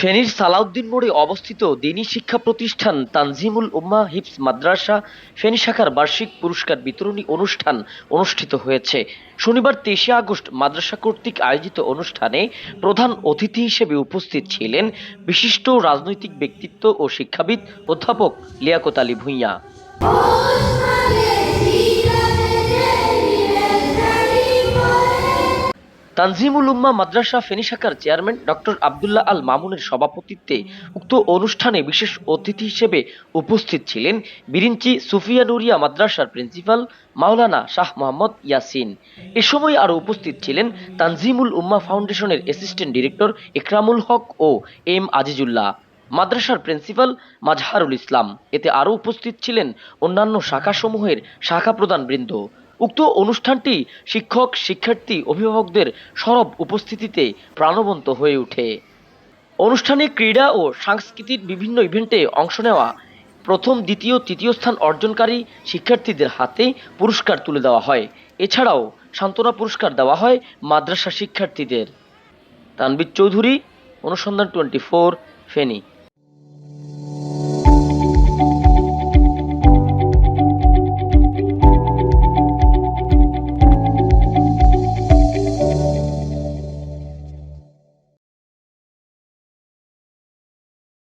ফেনীর সালাউদ্দিন মোড়ে অবস্থিত দিনী শিক্ষা প্রতিষ্ঠান তানজিমুল উম্মাহ হিফস মাদ্রাসা ফেনী শাখার বার্ষিক পুরস্কার বিতরণী অনুষ্ঠান অনুষ্ঠিত হয়েছে। শনিবার তেইশে আগস্ট মাদ্রাসা কর্তৃক আয়োজিত অনুষ্ঠানে প্রধান অতিথি হিসেবে উপস্থিত ছিলেন বিশিষ্ট রাজনৈতিক ব্যক্তিত্ব ও শিক্ষাবিদ অধ্যাপক লিয়াকত আলী ভূঁইয়া। তানজিমুল উম্মা মাদ্রাসা ফেনী শাখার চেয়ারম্যান ডক্টর আবদুল্লাহ আল মামুনের সভাপতিত্বে উক্ত অনুষ্ঠানে বিশেষ অতিথি হিসেবে উপস্থিত ছিলেন বিরিঞ্চি সুফিয়া নুরিয়া মাদ্রাসার প্রিন্সিপাল মাওলানা শাহ মোহাম্মদ ইয়াসিন। এ সময় আরও উপস্থিত ছিলেন তানজিমুল উম্মা ফাউন্ডেশনের অ্যাসিস্ট্যান্ট ডিরেক্টর ইকরামুল হক ও এম আজিজুল্লাহ। মাদ্রাসার প্রিন্সিপাল মাজহারুল ইসলাম। এতে আরও উপস্থিত ছিলেন অন্যান্য শাখাসমূহের শাখা প্রধান বৃন্দ। উক্ত অনুষ্ঠানটি শিক্ষক, শিক্ষার্থী, অভিভাবকদের সরব উপস্থিতিতে প্রাণবন্ত হয়ে ওঠে। অনুষ্ঠানে ক্রীড়া ও সাংস্কৃতিক বিভিন্ন ইভেন্টে অংশ নেওয়া প্রথম, দ্বিতীয়, তৃতীয় স্থান অর্জনকারী শিক্ষার্থীদের হাতে পুরস্কার তুলে দেওয়া হয়। এছাড়াও সান্ত্বনা পুরস্কার দেওয়া হয় মাদ্রাসা শিক্ষার্থীদের। তানবির চৌধুরী, অনুসন্ধান টোয়েন্টি ফোর ফেনী।